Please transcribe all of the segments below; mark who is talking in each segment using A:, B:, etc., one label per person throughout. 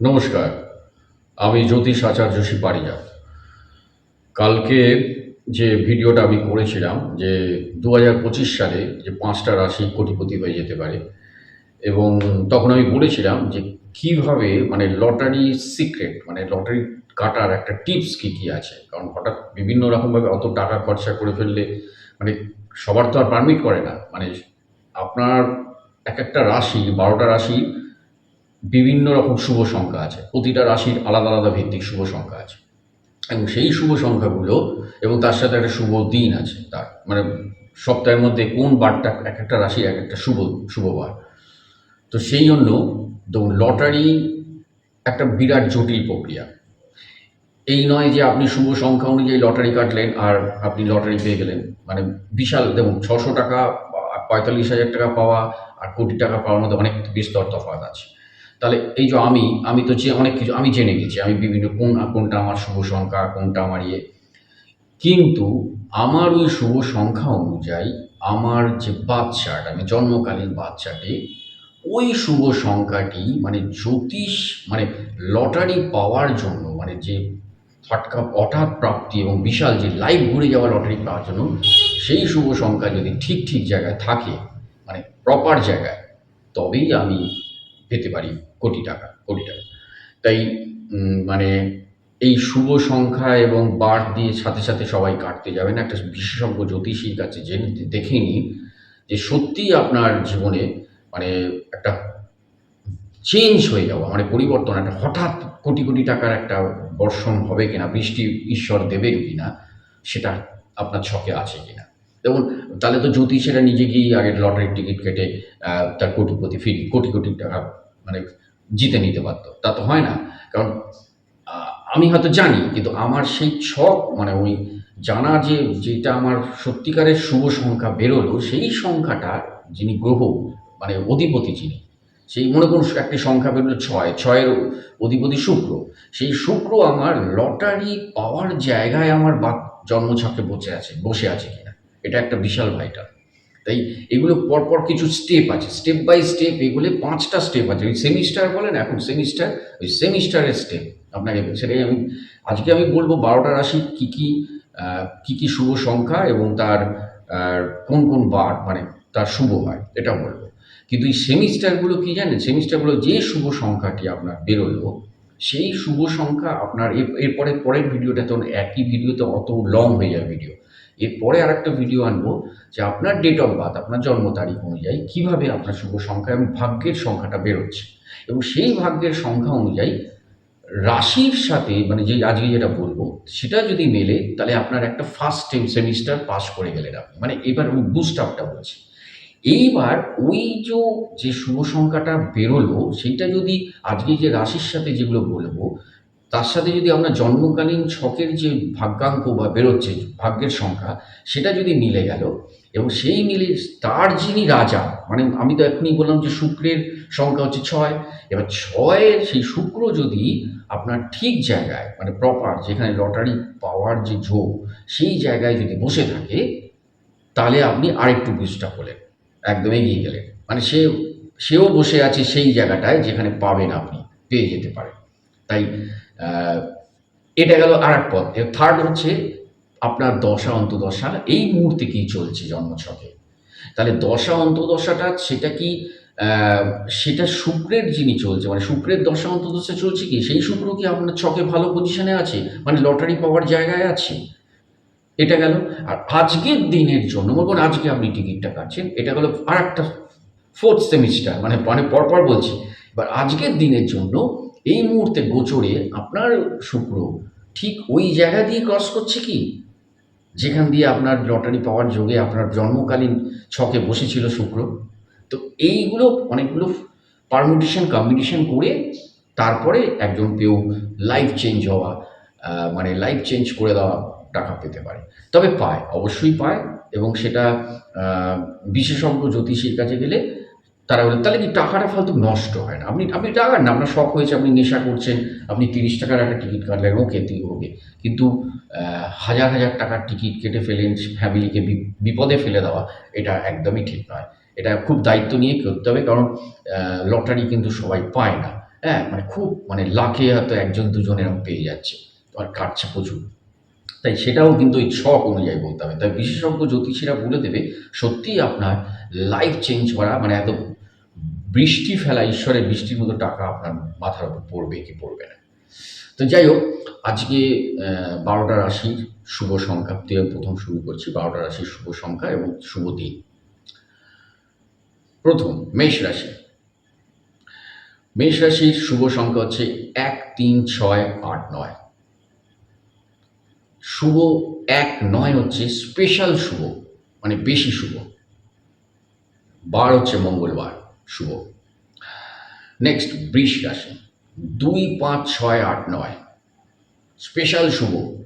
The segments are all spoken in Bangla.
A: নমস্কার, আমি জ্যোতিষ আচার্য পারিজাত কালকে যে ভিডিওটা আমি করেছিলাম, যে দু হাজার পঁচিশ সালে যে পাঁচটা রাশি কোটিপতি হয়ে যেতে পারে, এবং তখন আমি বলেছিলাম যে কীভাবে মানে লটারি সিক্রেট মানে লটারি কাটার একটা টিপস কী কী আছে? কারণ হঠাৎ বিভিন্ন রকমভাবে অত টাকা খরচা করে ফেললে মানে সবার তো আর পারমিট করে না। মানে আপনার এক একটা রাশি, বারোটা রাশি বিভিন্ন রকম শুভ সংখ্যা আছে। প্রতিটা রাশির আলাদা আলাদা ভিত্তিক শুভ সংখ্যা আছে। এবং সেই শুভ সংখ্যাগুলো এবং তার সাথে একটা শুভ দিন আছে তার। মানে সপ্তাহের মধ্যে কোন বারটা এক একটা রাশির এক একটা শুভ শুভ বার। তো সেই জন্য দেখুন, লটারি একটা বিরাট জটিল প্রক্রিয়া। এই নয় যে আপনি শুভ সংখ্যা অনুযায়ী লটারি কাটলেন আর আপনি লটারি পেয়ে গেলেন। মানে বিশাল, দেখুন, ছশো টাকা, পঁয়তাল্লিশ হাজার টাকা পাওয়া আর কোটি টাকা পাওয়ার মধ্যে অনেক বিস্তর তফাৎ আছে। তাহলে এই যে আমি আমি তো যে অনেক কিছু, আমি জেনে গেছি, আমি বিভিন্ন কোন, কোনটা আমার শুভ সংখ্যা, কোনটা আমার ইয়ে। কিন্তু আমার ওই শুভ সংখ্যা অনুযায়ী আমার যে বাচ্চাটা, আমি জন্মকালীন বাচ্চাটি, ওই শুভ সংখ্যাটি মানে জ্যোতিষ মানে লটারি পাওয়ার জন্য মানে যে ফাটকা হঠাৎ প্রাপ্তি এবং বিশাল যে লাইভ ঘুরে যাওয়া লটারি পাওয়ার জন্য, সেই শুভ সংখ্যা যদি ঠিক ঠিক জায়গায় থাকে মানে প্রপার জায়গায়, তবেই আমি পেতে পারি কোটি টাকা কোটি টাকা। তাই মানে এই শুভ সংখ্যা এবং বার দিয়ে সাথে সাথে সবাই কাটতে যাবেন একটা বিশেষজ্ঞ জ্যোতিষীর কাছে জেনে দেখে নিন যে সত্যিই আপনার জীবনে মানে একটা চেঞ্জ হয়ে যাওয়া মানে পরিবর্তন, একটা হঠাৎ কোটি কোটি টাকার একটা বর্ষণ হবে কিনা, বৃষ্টি ঈশ্বর দেবেন কিনা, সেটা আপনার ছকে আছে কিনা। দেখুন, তাহলে তো জ্যোতিষেরা নিজে গিয়ে আগে লটারির টিকিট কেটে তার কোটিপতি ফিরি কোটি কোটি টাকা মানে জিতে নিতে পারতো তা তো হয় না। কারণ আমি হয়তো জানি, কিন্তু আমার সেই ছক মানে ওই জানা যে, যেটা আমার সত্যিকারের শুভ সংখ্যা বেরোলো, সেই সংখ্যাটা যিনি গ্রহ মানে অধিপতি যিনি, সেই মনে করুন একটি সংখ্যা বেরোলো ছয়, ছয়ের অধিপতি শুক্র। সেই শুক্র আমার লটারি পাওয়ার জায়গায় আমার বা জন্মছকে বসে আছে বসে আছে কিনা। এটা একটা বিশাল ভাইটাল তাই এগুলো পরপর কিছু স্টেপ আছে। স্টেপ বাই স্টেপ এগুলো পাঁচটা স্টেপ আছে। ওই সেমিস্টার বলেন, এখন সেমিস্টার ওই সেমিস্টারের স্টেপ আপনাকে সেটাই আমি, আজকে আমি বলব বারোটা রাশির কী কী কী কী শুভ সংখ্যা এবং তার কোন কোন বার মানে তার শুভ হয়, এটা বলব। কিন্তু এই সেমিস্টারগুলো কি জানেন? সেমিস্টারগুলো যে শুভ সংখ্যাটি আপনার বেরোলো, সেই শুভ সংখ্যা আপনার এর- এরপরে পরের ভিডিওটা তো একই ভিডিওতে অত লং হয়ে যায় ভিডিও এরপরে আর একটা ভিডিও আনব যে আপনার ডেট অফ বার্থ আপনার জন্ম তারিখ অনুযায়ী কীভাবে আপনার শুভ সংখ্যা এবং ভাগ্যের সংখ্যাটা বেরোচ্ছে। এবং সেই ভাগ্যের সংখ্যা অনুযায়ী রাশির সাথে মানে যে আজকে যেটা বলব, সেটা যদি মেলে, তাহলে আপনার একটা ফার্স্ট সেমিস্টার পাস করে গেলেন আপনি। মানে এবার আমি বুস্ট আপটা বলছি। এইবার ওই যে যে শুভ সংখ্যাটা বেরোলো, সেইটা যদি আজকে যে রাশির সাথে যেগুলো বলব তার সাথে যদি আমরা জন্মকালীন ছকের যে ভাগ্যাঙ্ক বা বেরোচ্ছে, ভাগ্যের সংখ্যা, সেটা যদি মিলে গেল, এবং সেই মিলে তার যিনি রাজা মানে আমি তো এখনই বললাম যে শুক্রের সংখ্যা হচ্ছে ছয়, এবার ছয়ের সেই শুক্র যদি আপনার ঠিক জায়গায় মানে প্রপার যেখানে লটারি পাওয়ার যে যোগ, সেই জায়গায় যদি বসে থাকে, তাহলে আপনি আরেকটু আপ হলেন, একদম এগিয়ে গেলেন। মানে সে, সেও বসে আছে সেই জায়গাটায় যেখানে পাবেন আপনি, পেয়ে যেতে পারেন। তাই এটা গেল আর এক পথ থার্ড হচ্ছে আপনার দশা অন্তদশা। এই মুহূর্তে কি চলছে জন্মছকে? তাহলে দশা অন্তদশাটা সেটা কি সেটা শুক্রের যিনি চলছে মানে শুক্রের দশা অন্তদশা চলছে কি? সেই শুক্র কি আপনার ছকে ভালো পজিশনে আছে? মানে লটারি পাওয়ার জায়গায় আছে? এটা গেল। আর আজকের দিনের জন্য করুন আজকে আপনি টিকিটটা কাটছেন, এটা হলো আর একটা ফোর্থ সেমিস্টার মানে মানে পরপর বলছি। এবার আজকের দিনের জন্য এই মুহূর্তে গোচরে আপনার শুক্র ঠিক ওই জায়গা দিয়ে ক্রস করছে কি? যেখান দিয়ে আপনার লটারি পাওয়ার যোগে আপনার জন্মকালীন ছকে বসেছিল শুক্র। তো এইগুলো অনেকগুলো পারমুটেশন কম্বিনেশন করে তারপরে একজন কেউ লাইফ চেঞ্জ হওয়া মানে লাইফ চেঞ্জ করে দেওয়া টাকা পেতে পারে। তবে পায়, অবশ্যই পায় এবং সেটা বিশেষজ্ঞ জ্যোতিষীর কাছে গেলে তারা বলে, তাহলে কি টাকাটা ফালতু নষ্ট হয় না? আপনি আপনি টাকা না আপনার শখ হয়েছে, আপনি নেশা করছেন, আপনি তিরিশ টাকার একটা টিকিট কাটলেন, ওকে ওকে। কিন্তু হাজার হাজার টাকার টিকিট কেটে ফেলেন, ফ্যামিলিকে বিপদে ফেলে দেওয়া, এটা একদমই ঠিক নয়। এটা খুব দায়িত্ব নিয়ে করতে হবে, কারণ লটারি কিন্তু সবাই পায় না। হ্যাঁ মানে খুব মানে লাখে হয়তো একজন, দুজন এরকম পেয়ে যাচ্ছে, আর কাটছে প্রচুর। তাই সেটাও কিন্তু ওই শখ অনুযায়ী বলতে হবে। তাই বিশেষজ্ঞ জ্যোতিষীরা বলে দেবে, সত্যিই আপনার লাইফ চেঞ্জ করা মানে এত বৃষ্টি ফেলা, ঈশ্বরের বৃষ্টির মতো টাকা আপনার মাথার উপর পড়বে কি পড়বে না। তো যাই হোক, আজকে বারোটা রাশির শুভ সংখ্যা দিয়ে প্রথম শুরু করছি, বারোটা রাশির শুভ সংখ্যা এবং শুভ দিন। প্রথম, মেষ রাশি। মেষ রাশির শুভ সংখ্যা হচ্ছে এক, তিন, ছয়, আট, নয়। শুভ এক, নয় হচ্ছে স্পেশাল শুভ মানে বেশি শুভ। বার হচ্ছে মঙ্গলবার। শুভ। নেক্সট বৃষ রাশি। দুই পাঁচ ছয় আট নয়। স্পেশাল শুভ।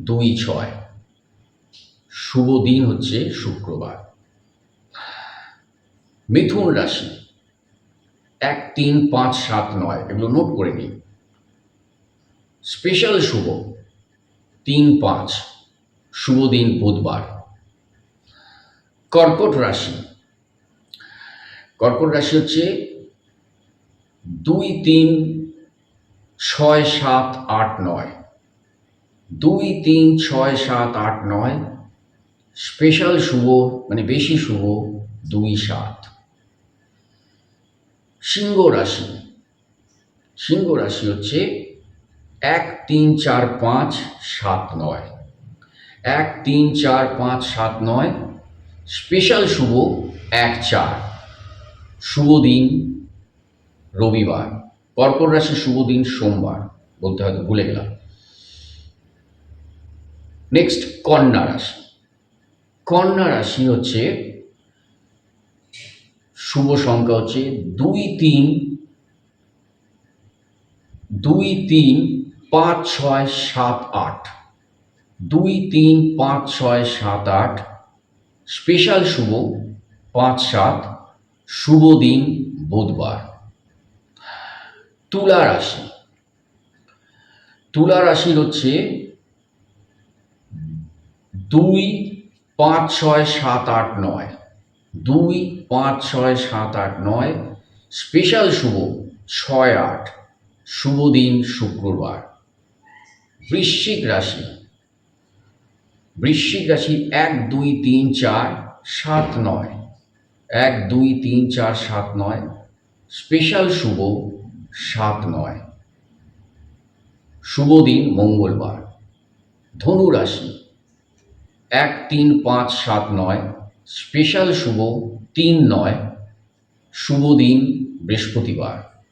A: দুই ছয়। শুভ দিন হচ্ছে শুক্রবার। মিথুন রাশি। এক, তিন, পাঁচ, সাত, নয়, এগুলো নোট করে নিন। স্পেশাল শুভ। তিন, পাঁচ। শুভ দিন বুধবার। কর্কট রাশি। কর্কট রাশি হচ্ছে দুই তিন ছয় সাত আট নয়। দুই তিন ছয় সাত আট নয় স্পেশাল শুভ মানে বেশি শুভ, দুই সাত। সিংহ রাশি। সিংহ রাশি হচ্ছে এক তিন চার পাঁচ সাত নয়। এক তিন চার পাঁচ সাত নয় স্পেশাল শুভ এক চার। শুভ দিন রবিবার। কর্কট রাশি শুভ দিন সোমবার, বলতে হয়তো ভুলে গেলাম। নেক্সট কন্যা রাশি। কন্যা রাশি হচ্ছে, শুভ সংখ্যা হচ্ছে দুই তিন দুই তিন পাঁচ ছয় সাত আট। দুই তিন পাঁচ ছয় সাত আট স্পেশাল শুভ পাঁচ সাত শুভ দিন, বুধবার। তুলা রাশি। তুলা রাশির হচ্ছে দুই পাঁচ ছয় সাত আট নয়। দুই পাঁচ ছয় সাত আট নয়। স্পেশাল শুভ ছয় আট। শুভ দিন, শুক্রবার। বৃশ্চিক রাশি। বৃশ্চিক রাশি এক, দুই, তিন, চার, সাত, নয়। এক, দুই, তিন, চার, সাত, নয়। স্পেশাল শুভ সাত, নয়। শুভ দিন মঙ্গলবার। ধনু রাশি। এক, তিন, পাঁচ, সাত, নয়। স্পেশাল শুভ তিন, নয়। শুভ দিন বৃহস্পতিবার।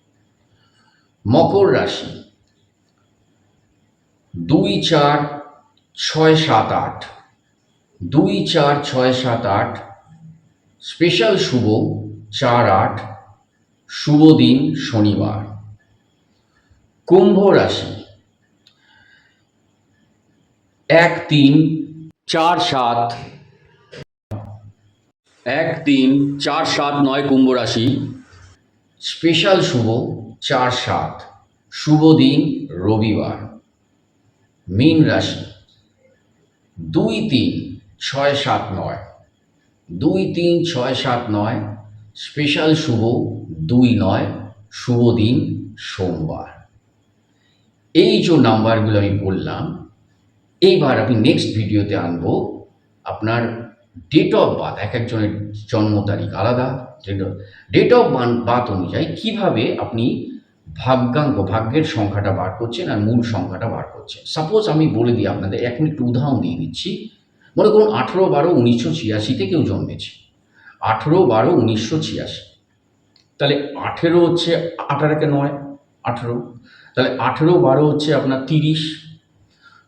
A: মকর রাশি। দুই, চার, ছয়, সাত, আট। দুই, চার, ছয়, সাত, আট। স্পেশাল শুভ চার আট, শুভ দিন শনিবার। কুম্ভ রাশি। এক তিন চার সাত। এক তিন চার সাত নয় কুম্ভ রাশি। স্পেশাল শুভ চার সাত, শুভ দিন রবিবার। মীন রাশি। দুই তিন ছয় সাত নয়। দুই তিন ছয় সাত নয় স্পেশাল শুভ দুই নয়, শুভ দিন সোমবার। এই যে নাম্বারগুলো আমি বললাম, এইবার আমি নেক্সট ভিডিওতে আনব আপনার ডেট অফ বার্থ এক একজনের জন্ম তারিখ আলাদা date of date of birth অনুযায়ী কীভাবে আপনি ভাগ্যাঙ্ক, ভাগ্যের সংখ্যাটা বার করছেন আর মূল সংখ্যাটা বার করছেন। সাপোজ আমি বলে দিই আপনাদের এখন একটু উদাহরণ দিয়ে দিচ্ছি। মনে করুন আঠেরো বারো উনিশশো ছিয়াশিতে কেউ জন্মেছে। আঠেরো বারো উনিশশো ছিয়াশি। তাহলে আঠেরো হচ্ছে আঠারোকে নয়, আঠেরো। তাহলে আঠেরো বারো হচ্ছে আপনার তিরিশ।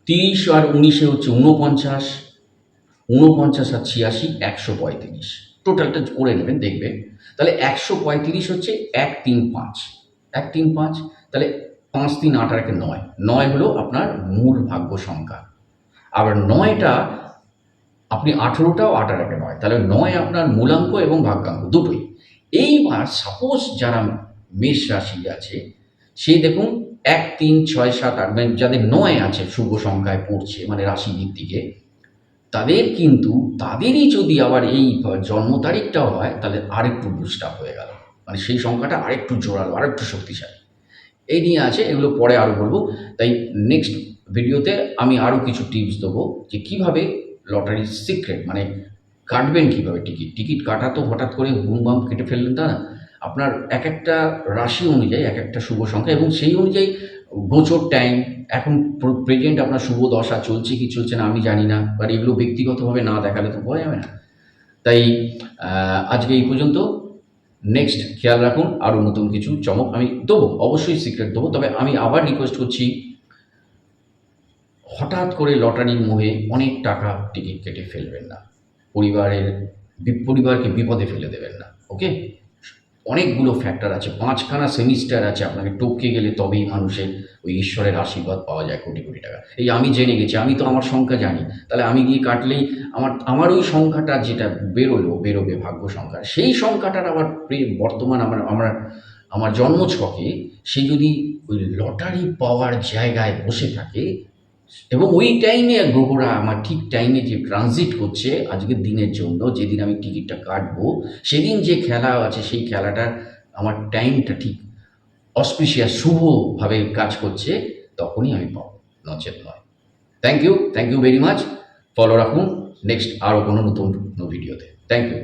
A: তিরিশ আর উনিশে হচ্ছে ঊনপঞ্চাশ। ঊনপঞ্চাশ আর ছিয়াশি একশো পঁয়ত্রিশ। টোটালটা করে নেবেন, দেখবেন। তাহলে একশো পঁয়ত্রিশ হচ্ছে এক তিন পাঁচ। এক তিন পাঁচ, তাহলে পাঁচ তিন আট নয়। নয় হলো আপনার মূল ভাগ্য সংখ্যা। আবার নয়টা আপনি আঠেরোটাও আট আর একে নয়, তাহলে নয় আপনার মূলাঙ্ক এবং ভাগ্যাঙ্ক দুটোই। এইবার সাপোজ যারা মেষ রাশি আছে সে দেখুন এক, তিন, ছয়, সাত, আট মানে যাদের নয় আছে শুভ সংখ্যায় পড়ছে মানে রাশি দিক তাদের কিন্তু, তাদেরই যদি আবার এই জন্ম তারিখটাও হয়, তাহলে আরেকটু বুস্ট আপ হয়ে গেল। মানে সেই সংখ্যাটা আরেকটু জোরালো, আরেকটু শক্তিশালী। এই নিয়ে আছে, এগুলো পরে আরও বলব। তাই নেক্সট ভিডিওতে আমি আরও কিছু টিপস দেবো যে কীভাবে লটারির সিক্রেট মানে কাটবেন কীভাবে টিকিট? টিকিট কাটা তো হঠাৎ করে বুম বাম কেটে ফেললেন তা না আপনার এক একটা রাশি অনুযায়ী, এক একটা শুভ সংখ্যা, এবং সেই অনুযায়ী গোচর টাইম এখন প্রেজেন্ট আপনার শুভ দশা, চলছে কি চলছে না আমি জানি না বা এগুলো ব্যক্তিগতভাবে না দেখালে তো পাওয়া যাবে না। তাই আজকে এই পর্যন্ত। নেক্সট খেয়াল রাখুন আরও নতুন কিছু, চমক আমি দেবো, অবশ্যই সিক্রেট দেবো, তবে আমি আবার রিকোয়েস্ট করছি হঠাৎ করে লটারির মোহে অনেক টাকা টিকিট কেটে ফেলবেন না। পরিবারের পরিবারকে বিপদে ফেলে দেবেন না, ওকে? অনেকগুলো ফ্যাক্টর আছে, পাঁচখানা সেমিস্টার আছে, আপনাকে টপকে গেলে তবেই মানুষের ওই ঈশ্বরের আশীর্বাদ পাওয়া যায় কোটি কোটি টাকা। এই আমি জেনে গেছি, আমি তো আমার সংখ্যা জানি, তাহলে আমি গিয়ে কাটলেই আমার আমার ওই সংখ্যাটা যেটা বেরোলো, বেরোবে ভাগ্য সংখ্যা সেই সংখ্যাটার আবার বর্তমান আমার আমার আমার জন্মছকে সে যদি ওই লটারি পাওয়ার জায়গায় বসে থাকে এবং ওই টাইমে গ্রহরা আমার ঠিক টাইমে যে ট্রানজিট করছে, আজকের দিনের জন্য, যেদিন আমি টিকিটটা কাটবো, সেদিন যে খেলা আছে, সেই খেলাটার আমার টাইমটা ঠিক অসপিসিয়াস শুভভাবে কাজ করছে, তখনই আমি পাবো, নচেত নয়। Thank you thank you very much follow রাখুন। নেক্সট আরও কোনো নতুন ভিডিওতে থ্যাংক ইউ